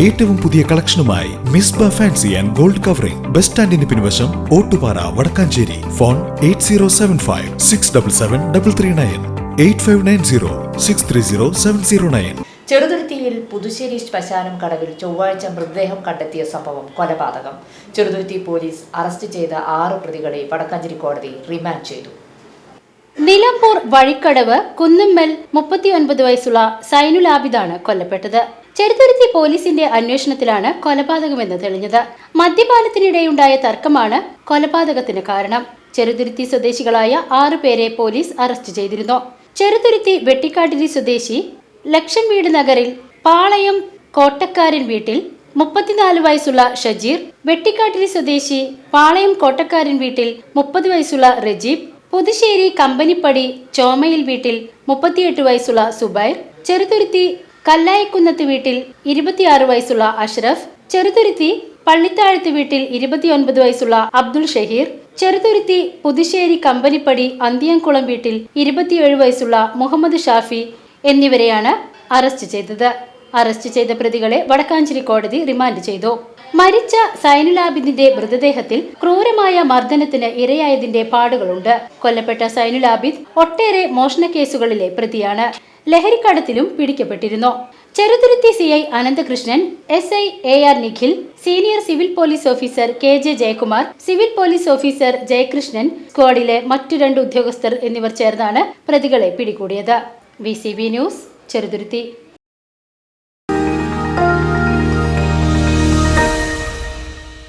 ഏറ്റവും പുതിയ കളക്ഷനുമായി Misba fancy and gold covering. Bus സ്റ്റാൻഡിന് പിൻവശം Ottupara Vadakkanchery. Phone eight zero seven five six double seven double three nine. Eight five nine zero six three zero seven zero nine. ചെറുതുരുത്തിയിൽ Puthussery ശ്മശാനം കടവിൽ ചൊവ്വാഴ്ച മൃതദേഹം കണ്ടെത്തിയ സംഭവം കൊലപാതകം. ചെറുതുരുത്തി പോലീസ് അറസ്റ്റ് ചെയ്ത ആറ് പ്രതികളെ വടക്കാഞ്ചേരി കോടതി റിമാൻഡ് ചെയ്തു. നിലമ്പൂർ വഴിക്കടവ് കുന്നുമ്മൽ മുപ്പത്തിയൊൻപത് വയസ്സുള്ള സൈനുലാബിദാണ് കൊല്ലപ്പെട്ടത്. ചെറുതുരുത്തി പോലീസിന്റെ അന്വേഷണത്തിലാണ് കൊലപാതകമെന്ന് തെളിഞ്ഞത്. മദ്യപാനത്തിനിടെയുണ്ടായ തർക്കമാണ് കൊലപാതകത്തിന് കാരണം. ചെറുതുരുത്തി സ്വദേശികളായ ആറു പേരെ പോലീസ് അറസ്റ്റ് ചെയ്തിരുന്നു. ചെറുതുരുത്തി വെട്ടിക്കാട്ടിരി സ്വദേശി ലക്ഷം വീട് നഗറിൽ പാളയം കോട്ടക്കാരൻ വീട്ടിൽ മുപ്പത്തിനാല് വയസ്സുള്ള ഷജീർ വെട്ടിക്കാട്ടിരി സ്വദേശി പാളയം കോട്ടക്കാരൻ വീട്ടിൽ മുപ്പത് വയസ്സുള്ള റജീബ് പുതുശ്ശേരി കമ്പനിപ്പടി ചോമയിൽ വീട്ടിൽ മുപ്പത്തിയെട്ട് വയസ്സുള്ള സുബൈർ ചെറുതുരുത്തി കല്ലായക്കുന്നത്ത് വീട്ടിൽ ഇരുപത്തിയാറ് വയസ്സുള്ള അഷ്റഫ് ചെറുതുരുത്തി പള്ളിത്താഴത്ത് വീട്ടിൽ ഇരുപത്തിയൊൻപത് വയസ്സുള്ള അബ്ദുൾ ഷഹീർ ചെറുതുരുത്തി പുതുശ്ശേരി കമ്പനിപ്പടി അന്തിയംകുളം വീട്ടിൽ ഇരുപത്തിയേഴ് വയസ്സുള്ള മുഹമ്മദ് ഷാഫി എന്നിവരെയാണ് അറസ്റ്റ് ചെയ്തത്. അറസ്റ്റ് ചെയ്ത പ്രതികളെ വടക്കാഞ്ചേരി കോടതി റിമാൻഡ് ചെയ്തു. മരിച്ച സൈനുലാബിദിന്റെ മൃതദേഹത്തിൽ ക്രൂരമായ മർദ്ദനത്തിന് ഇരയായതിന്റെ പാടുകളുണ്ട്. കൊല്ലപ്പെട്ട സൈനുലാബിദ് ഒട്ടേറെ മോഷണ കേസുകളിലെ പ്രതിയാണ്. ലഹരിക്കടത്തിലും പിടിക്കപ്പെട്ടിരുന്നു. Cheruthuruthy C I Ananthakrishnan S I A R Nikhil senior civil police officer K J Jayakumar civil police officer Jayakrishnan സ്ക്വാഡിലെ മറ്റു രണ്ട് ഉദ്യോഗസ്ഥർ എന്നിവർ ചേർന്നാണ് പ്രതികളെ പിടികൂടിയത്. V news Cheruthuruthy.